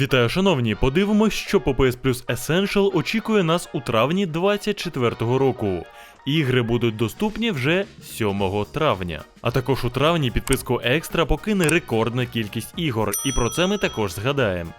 Вітаю, шановні! Подивимось, що по PS Plus Essential очікує нас у травні 24-го року. Ігри будуть доступні вже 7 травня. А також у травні підписку Екстра покине рекордна кількість ігор, і про це ми також згадаємо.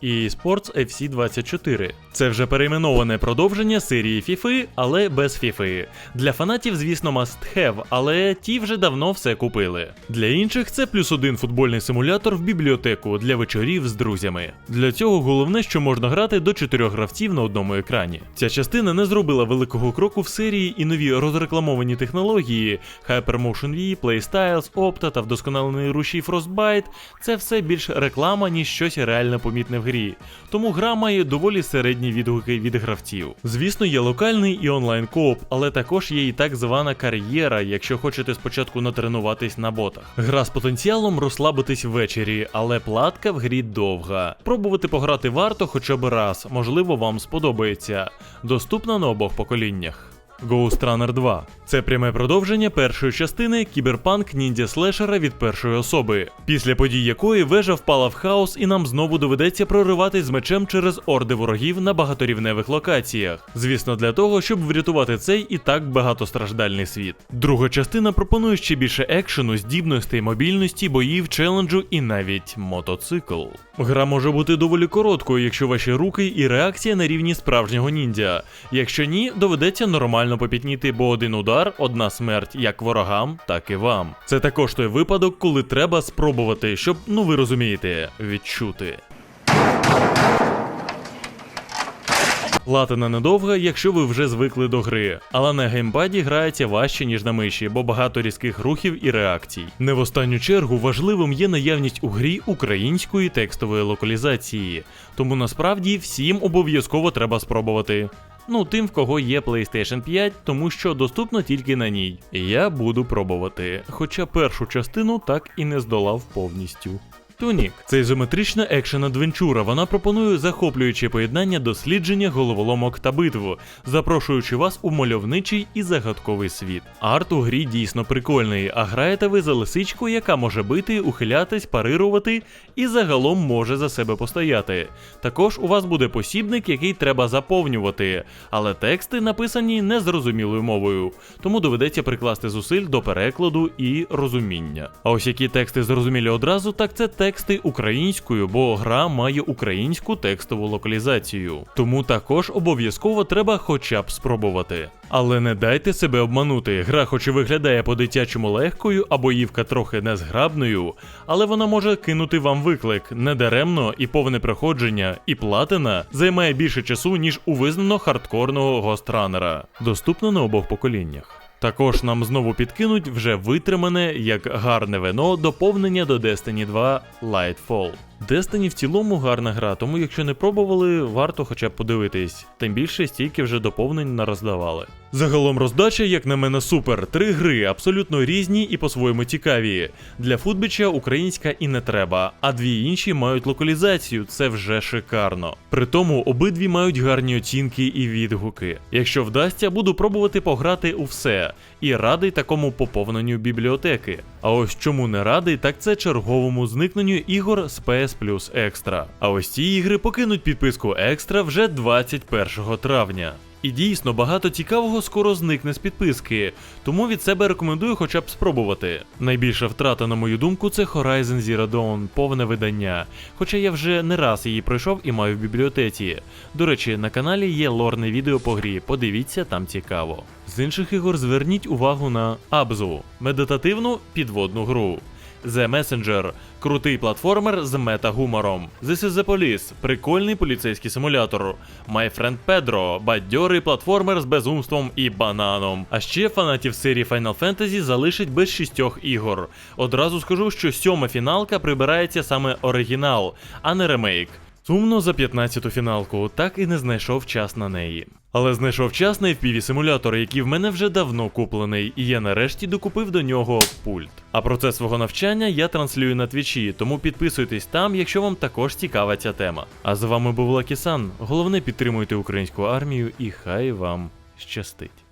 І Sports FC 24. Це вже перейменоване продовження серії FIFA, але без FIFA. Для фанатів, звісно, must have, але ті вже давно все купили. Для інших це плюс один футбольний симулятор в бібліотеку для вечорів з друзями. Для цього головне, що можна грати до чотирьох гравців на одному екрані. Ця частина не зробила великого кроку в серії і нові розрекламовані технології Hypermotion V, Playstyles, Opta та вдосконалений рушій Frostbite – це все більш реклама, ніж щось реально помітне в грі. Тому гра має доволі середні відгуки від гравців. Звісно, є локальний і онлайн кооп, але також є і так звана кар'єра, якщо хочете спочатку натренуватись на ботах. Гра з потенціалом розслабитись ввечері, але платка в грі довга. Пробувати пограти варто хоча б раз, можливо, вам сподобається. Доступна на обох поколіннях. Ghost Runner 2. Це пряме продовження першої частини кіберпанк ніндзя слешера від першої особи, після подій якої вежа впала в хаос, і нам знову доведеться прориватись з мечем через орди ворогів на багаторівневих локаціях. Звісно, для того, щоб врятувати цей і так багатостраждальний світ. Друга частина пропонує ще більше екшену, здібностей, мобільності, боїв, челенджу і навіть мотоцикл. Гра може бути доволі короткою, якщо ваші руки і реакція на рівні справжнього ніндзя. Якщо ні, доведеться нормально попітніти, бо один удар, одна смерть як ворогам, так і вам. Це також той випадок, коли треба спробувати, щоб, ну ви розумієте, відчути. Платина недовга, якщо ви вже звикли до гри, але на геймпаді грається важче, ніж на миші, бо багато різких рухів і реакцій. Не в останню чергу важливим є наявність у грі української текстової локалізації, тому насправді всім обов'язково треба спробувати. Ну, тим, в кого є PlayStation 5, тому що доступно тільки на ній. Я буду пробувати, хоча першу частину так і не здолав повністю. Тунік це ізометрична екшен адвенчура. Вона пропонує захоплююче поєднання дослідження головоломок та битв, запрошуючи вас у мальовничий і загадковий світ. Арт у грі дійсно прикольний, а граєте ви за лисичку, яка може бити, ухилятись, парирувати і загалом може за себе постояти. Також у вас буде посібник, який треба заповнювати, але тексти написані незрозумілою мовою, тому доведеться прикласти зусиль до перекладу і розуміння. А ось які тексти зрозумілі одразу, так це тексти українською, бо гра має українську текстову локалізацію. Тому також обов'язково треба хоча б спробувати. Але не дайте себе обманути. Гра, хоч і виглядає по-дитячому легкою, а боївка трохи незграбною, але вона може кинути вам виклик недаремно і повне проходження, і платина займає більше часу, ніж у визнано хардкорного гостранера. Доступно на обох поколіннях. Також нам знову підкинуть вже витримане як гарне вино доповнення до Destiny 2 Lightfall. Destiny в цілому гарна гра, тому якщо не пробували, варто хоча б подивитись. Тим більше стільки вже доповнень нароздавали. Загалом роздача, як на мене, супер. Три гри абсолютно різні і по-своєму цікаві. Для футбіча українська і не треба, а дві інші мають локалізацію, це вже шикарно. При тому обидві мають гарні оцінки і відгуки. Якщо вдасться, буду пробувати пограти у все і радий такому поповненню бібліотеки. А ось чому не радий, так це черговому зникненню ігор з PS Plus Extra. А ось ці ігри покинуть підписку Extra вже 21 травня. І дійсно багато цікавого скоро зникне з підписки, тому від себе рекомендую хоча б спробувати. Найбільша втрата, на мою думку, це Horizon Zero Dawn, повне видання. Хоча я вже не раз її пройшов і маю в бібліотеці. До речі, на каналі є лорне відео по грі, подивіться, там цікаво. З інших ігор зверніть увагу на Абзу медитативну підводну гру. The Messenger – крутий платформер з мета-гумором. This is the Police – прикольний поліцейський симулятор. My Friend Pedro – бадьорий платформер з безумством і бананом. А ще фанатів серії Final Fantasy залишить без шістьох ігор. Одразу скажу, що сьома фіналка прибирається саме оригінал, а не ремейк. Сумно за 15-ту фіналку, так і не знайшов час на неї. Але знайшов час на fpv симулятор, який в мене вже давно куплений, і я нарешті докупив до нього пульт. А процес свого навчання я транслюю на твічі, тому підписуйтесь там, якщо вам також цікава ця тема. А з вами був Лакісан. Головне підтримуйте українську армію і хай вам щастить.